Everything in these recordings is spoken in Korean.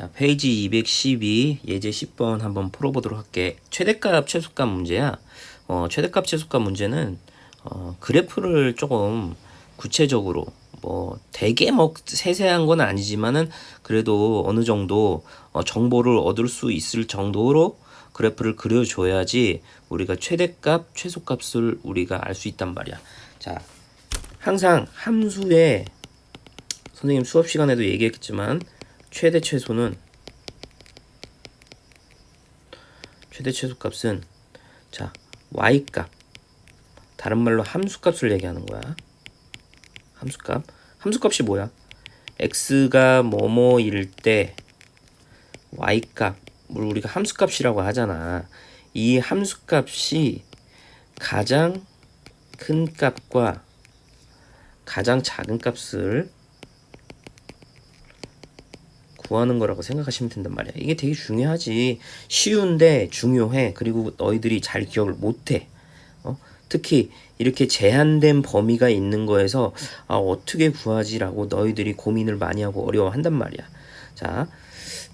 자, 페이지 212 예제 10번 한번 풀어보도록 할게. 최대값, 최소값 문제야. 어, 최대값, 최소값 문제는 어, 그래프를 조금 구체적으로 뭐 되게 뭐 세세한 건 아니지만은 그래도 어느 정도 어, 정보를 얻을 수 있을 정도로 그래프를 그려줘야지 우리가 최대값, 최소값을 우리가 알 수 있단 말이야. 자, 항상 함수에 선생님 수업 시간에도 얘기했지만 최대 최소는 최대 최소값은 자 y값 다른 말로 함수값을 얘기하는 거야. 함수값 함수값이 뭐야? x가 뭐뭐일 때 y값 을 우리가 함수값이라고 하잖아. 이 함수값이 가장 큰 값과 가장 작은 값을 구하는 거라고 생각하시면 된단 말이야. 이게 되게 중요하지. 쉬운데 중요해. 그리고 너희들이 잘 기억을 못해. 어? 특히 이렇게 제한된 범위가 있는 거에서 아, 어떻게 구하지라고 너희들이 고민을 많이 하고 어려워한단 말이야. 자,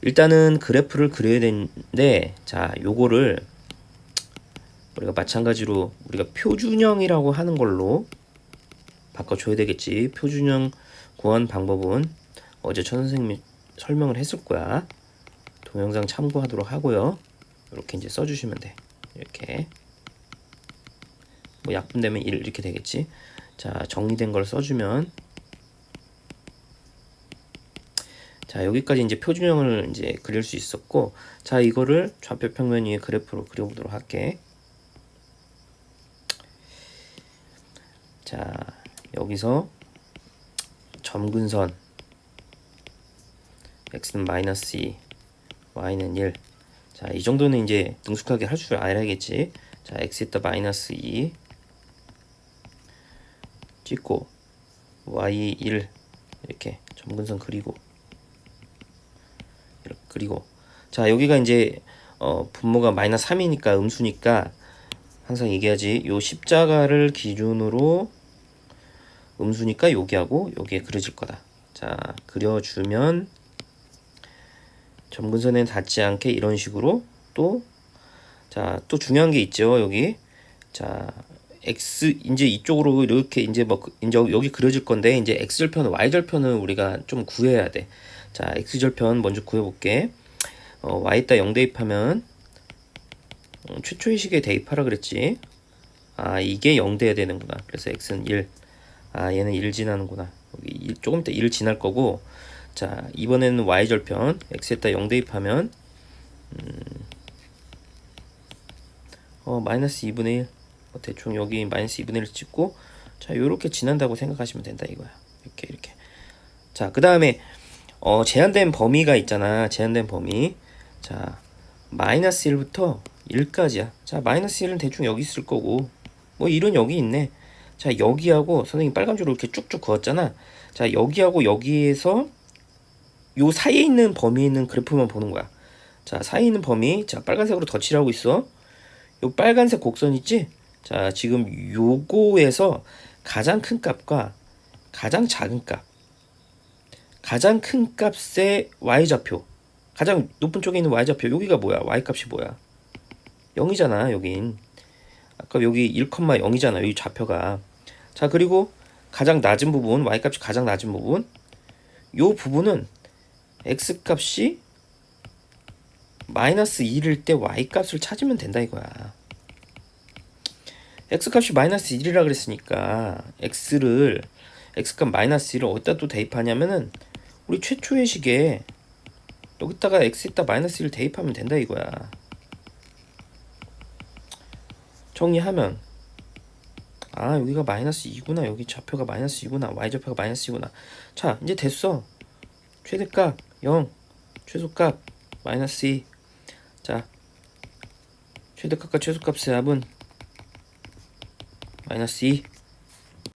일단은 그래프를 그려야 되는데, 자, 요거를 우리가 마찬가지로 우리가 표준형이라고 하는 걸로 바꿔줘야 되겠지. 표준형 구한 방법은 어제 천 선생님이 설명을 했을 거야. 동영상 참고하도록 하고요. 이렇게 이제 써주시면 돼. 이렇게 뭐 약분되면 1 이렇게 되겠지. 자 정리된 걸 써주면 자 여기까지 이제 표준형을 이제 그릴 수 있었고 자 이거를 좌표 평면 위에 그래프로 그려보도록 할게. 자 여기서 점근선 x는 마이너스 2, y는 1. 자, 이 정도는 이제 능숙하게 할 줄 알아야겠지. 자, x에다 마이너스 2 찍고 y 1 이렇게 점근선 그리고 이렇게 그리고 자, 여기가 이제 어, 분모가 마이너스 3이니까 음수니까 항상 얘기하지. 요 십자가를 기준으로 음수니까 여기하고 여기에 그려질 거다. 자, 그려주면 점근선에 닿지 않게 이런 식으로 또 자, 또 중요한 게 있죠. 여기. 자, x 이제 이쪽으로 이렇게 이제 뭐 그- 이제 여기 그려질 건데 이제 x 절편, y 절편을 우리가 좀 구해야 돼. 자, x 절편 먼저 구해 볼게. 어, y에다 0 대입하면 어, 최초의 시기에 대입하라 그랬지. 아, 이게 0 돼야 되는구나. 그래서 x는 1. 아, 얘는 1 지나는구나. 여기 1, 조금 이따 1 지날 거고 자 이번에는 y절편 x에다 0 대입하면 음, 어 마이너스 2분의 1 어, 대충 여기 마이너스 2분의 1 찍고 자 요렇게 지난다고 생각하시면 된다 이거야. 이렇게 이렇게. 자 그 다음에 어 제한된 범위가 있잖아. 제한된 범위. 자 마이너스 1부터 1까지야. 자 마이너스 1은 대충 여기 있을 거고. 뭐 1은 여기 있네. 자 여기하고 선생님 빨간 줄로 이렇게 쭉쭉 그었잖아. 자 여기하고 여기에서 요 사이에 있는 범위에 있는 그래프만 보는 거야. 자, 사이에 있는 범위. 자, 빨간색으로 덧칠하고 있어. 요 빨간색 곡선 있지? 자, 지금 요거에서 가장 큰 값과 가장 작은 값. 가장 큰 값의 y좌표. 가장 높은 쪽에 있는 y좌표. 여기가 뭐야? y값이 뭐야? 0이잖아, 여긴. 아까 여기 1,0이잖아, 여기 좌표가. 자, 그리고 가장 낮은 부분, y값이 가장 낮은 부분. 요 부분은 x 값이 마이너스 1일 때 y 값을 찾으면 된다 이거야. x 값이 마이너스 1이라 그랬으니까 x를 x 값 마이너스 1을 어디다 또 대입하냐면은 우리 최초의 식에 여기다가 x에다 마이너스 1을 대입하면 된다 이거야. 정리하면 아 여기가 마이너스 2구나. 여기 좌표가 마이너스 2구나. Y 좌표가 마이너스 2구나. 자 이제 됐어. 최대값 0 최소값 마이너스 2 자 최대값과 최소값의 합은 마이너스 2